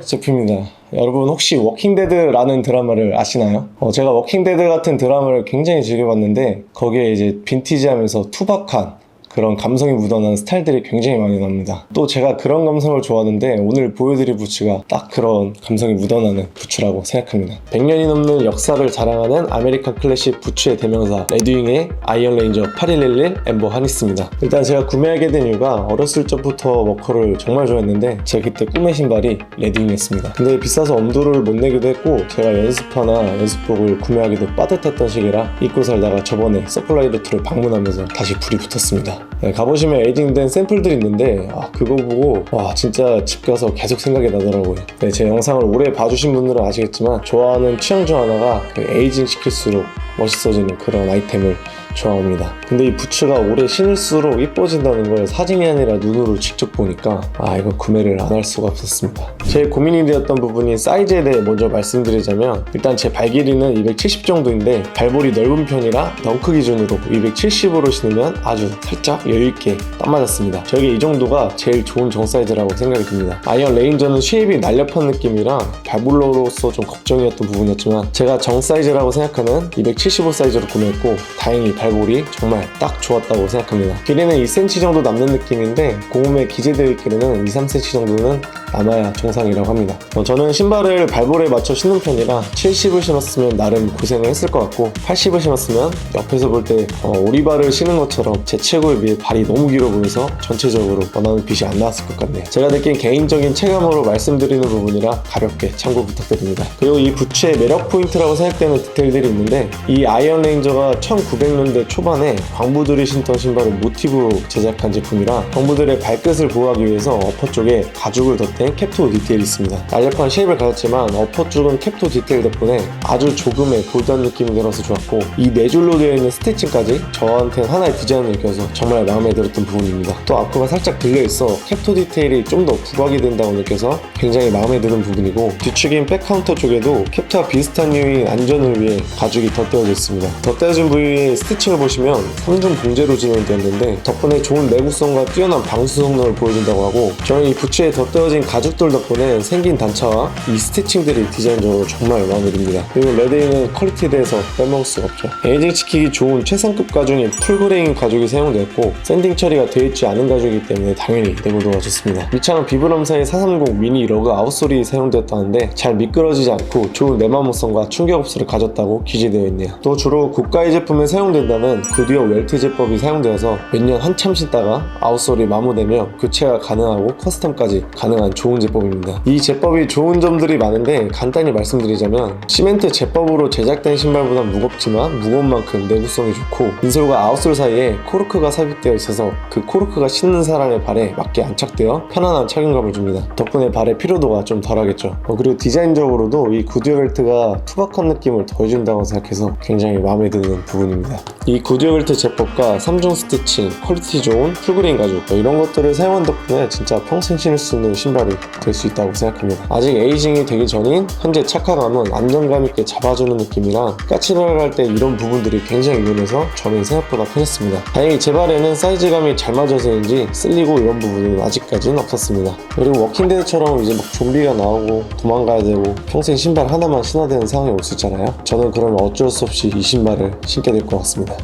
제품입니다. 여러분 혹시 워킹데드라는 드라마를 아시나요? 어, 제가 워킹데드 같은 드라마를 굉장히 즐겨봤는데 거기에 이제 빈티지하면서 투박한 그런 감성이 묻어나는 스타일들이 굉장히 많이 납니다. 또 제가 그런 감성을 좋아하는데 오늘 보여드릴 부츠가 딱 그런 감성이 묻어나는 부츠라고 생각합니다. 100년이 넘는 역사를 자랑하는 아메리칸 클래식 부츠의 대명사 레드윙의 아이언 레인저 8111 엠버 하니스입니다. 일단 제가 구매하게 된 이유가 어렸을 적부터 워커를 정말 좋아했는데 제 그때 꿈의 신발이 레드윙이었습니다. 근데 비싸서 엄두를 못 내기도 했고 제가 연습화나 연습복을 구매하기도 빠듯했던 시기라 입고 살다가 저번에 서플라이 루트를 방문하면서 다시 불이 붙었습니다. 네, 가보시면 에이징된 샘플들이 있는데 아, 그거 보고 와 진짜 집 가서 계속 생각이 나더라고요. 네, 제 영상을 오래 봐주신 분들은 아시겠지만 좋아하는 취향 중 하나가 그 에이징 시킬수록 멋있어지는 그런 아이템을 좋아합니다. 근데 이 부츠가 오래 신을수록 이뻐진다는 걸 사진이 아니라 눈으로 직접 보니까 아 이거 구매를 안 할 수가 없었습니다. 제일 고민이 되었던 부분이 사이즈에 대해 먼저 말씀드리자면 일단 제 발 길이는 270 정도인데 발볼이 넓은 편이라 덩크 기준으로 270으로 신으면 아주 살짝 여유있게 딱 맞았습니다. 저에게 이 정도가 제일 좋은 정 사이즈라고 생각이 듭니다. 아이언 레인저는 쉐입이 날렵한 느낌이라 발볼로로서 좀 걱정이었던 부분이었지만 제가 정 사이즈라고 생각하는 275 사이즈로 구매했고 다행히 발볼이 정말 딱 좋았다고 생각합니다. 길이는 2cm 정도 남는 느낌인데 고음에 기재되어 있기로는 2, 3cm 정도는 남아야 정상이라고 합니다. 어, 저는 신발을 발볼에 맞춰 신는 편이라 70을 신었으면 나름 고생을 했을 것 같고 80을 신었으면 옆에서 볼때 오리발을 신은 것처럼 제 체구에 비해 발이 너무 길어 보여서 전체적으로 원하는 핏이 안 나왔을 것 같네요. 제가 느낀 개인적인 체감으로 말씀드리는 부분이라 가볍게 참고 부탁드립니다. 그리고 이 부츠의 매력 포인트라고 생각되는 디테일들이 있는데 이 아이언 레인저가 1900년대 초반에 광부들이 신던 신발을 모티브로 제작한 제품이라 광부들의 발끝을 보호하기 위해서 어퍼 쪽에 가죽을 덧댄 캡토 디테일이 있습니다. 날렵한 쉐입을 가졌지만 어퍼 쪽은 캡토 디테일 덕분에 아주 조금의 볼드한 느낌이 들어서 좋았고 이 네 줄로 되어 있는 스티칭까지 저한테는 하나의 디자인을 느껴서 정말 마음에 들었던 부분입니다. 또 아쿠가 살짝 들려 있어 캡토 디테일이 좀 더 부각이 된다고 느껴서 굉장히 마음에 드는 부분이고 뒤축인 백카운터 쪽에도 캡트와 비슷한 류인 안전을 위해 가죽이 덧대어져 있습니다. 덧대어진 부위의 스티칭을 보시면 3중 봉제로 진행되었는데 덕분에 좋은 내구성과 뛰어난 방수 성능을 보여준다고 하고 저는 이 부츠에 덧대어진 가죽돌 덕분에 생긴 단차와 이 스티칭들이 디자인적으로 정말 마음에 듭니다. 그리고 레드윙은 퀄리티에 대해서 빼먹을 수가 없죠. 에이징 시키기 좋은 최상급 가죽인 풀그레인 가죽이 사용되었고 샌딩 처리가 되어 있지 않은 가죽이기 때문에 당연히 내구도가 좋습니다. 밑창은 비브럼사의 430 미니 러그 아웃솔이 사용되었다는데 잘 미끄러지지 않고 좋은 내마모성과 충격 흡수를 가졌다고 기재되어 있네요. 또 주로 고가의 제품에 사용된다는 구디어 웰트 제법이 사용되어서 몇 년 한참 신다가 아웃솔이 마모되며 교체가 가능하고 커스텀까지 가능한 좋은 제법입니다. 이 제법이 좋은 점들이 많은데 간단히 말씀드리자면 시멘트 제법으로 제작된 신발보다 무겁지만 무거운 만큼 내구성이 좋고 인솔과 아웃솔 사이에 코르크가 삽입되어 있어서 그 코르크가 신는 사람의 발에 맞게 안착되어 편안한 착용감을 줍니다. 덕분에 발의 피로도가 좀 덜하겠죠. 어, 그리고 디자인적으로도 이 구디어 벨트가 투박한 느낌을 더해준다고 생각해서 굉장히 마음에 드는 부분입니다. 이 구디어 벨트 제법과 3중 스티칭, 퀄리티 좋은 풀그린 가죽 뭐 이런 것들을 사용한 덕분에 진짜 평생 신을 수 있는 신발이 될 수 있다고 생각합니다. 아직 에이징이 되기 전인 현재 착화감은 안정감 있게 잡아주는 느낌이라 까칠하게 할때 이런 부분들이 굉장히 유연해서 저는 생각보다 편했습니다. 다행히 제 발에는 사이즈감이 잘 맞아서인지 쓸리고 이런 부분은 아직까지는 없었습니다. 그리고 워킹데드처럼 이제 막 좀비가 나오고 도망가야 되고 평생 신발 하나만 신어야 되는 상황이 올 수 있잖아요. 저는 그러면 어쩔 수 없이 이 신발을 신게 될 것 같습니다.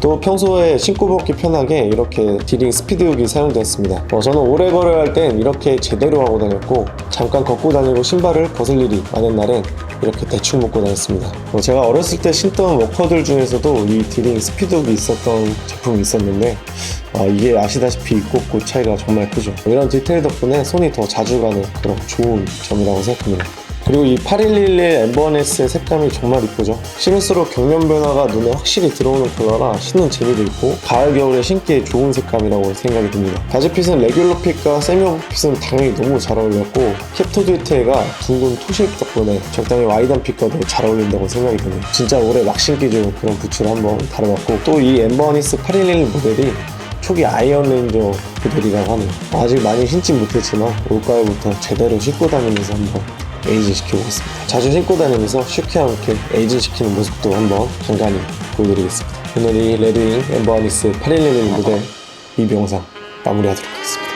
또 평소에 신고 벗기 편하게 이렇게 디링 스피드육이 사용되었습니다. 어, 저는 오래 걸어야 할 땐 이렇게 제대로 하고 다녔고 잠깐 걷고 다니고 신발을 벗을 일이 많은 날엔 이렇게 대충 묶고 다녔습니다. 어, 제가 어렸을 때 신던 워커들 중에서도 이 디링 스피드육이 있었던 제품이 있었는데 어, 이게 아시다시피 이꽃꽃 차이가 정말 크죠. 이런 디테일 덕분에 손이 더 자주 가는 그런 좋은 점이라고 생각합니다. 그리고 이 8111 엠버네스의 색감이 정말 이쁘죠. 신을수록 경련 변화가 눈에 확실히 들어오는 컬러라 신는 재미도 있고 가을 겨울에 신기에 좋은 색감이라고 생각이 듭니다. 바지핏은 레귤러 핏과 세미 오버핏은 당연히 너무 잘 어울렸고 캡토 디테일가 둥근 투쉐입 덕분에 적당히 와이드한 핏과도 잘 어울린다고 생각이 드네요. 진짜 올해 막 신기 좋은 그런 부츠를 한번 다뤄봤고 또 이 엠버니스 8111 모델이 초기 아이언 레인저 모델이라고 하네요. 아직 많이 신진 못했지만 올가을부터 제대로 신고 다니면서 한번 에이징 시켜보겠습니다. 자주 신고 다니면서 슈키와 함께 에이징 시키는 모습도 한번 간간히 보여드리겠습니다. 오늘 이 레드윙 엠버니스 8111 모델 리뷰 영상 마무리하도록 하겠습니다.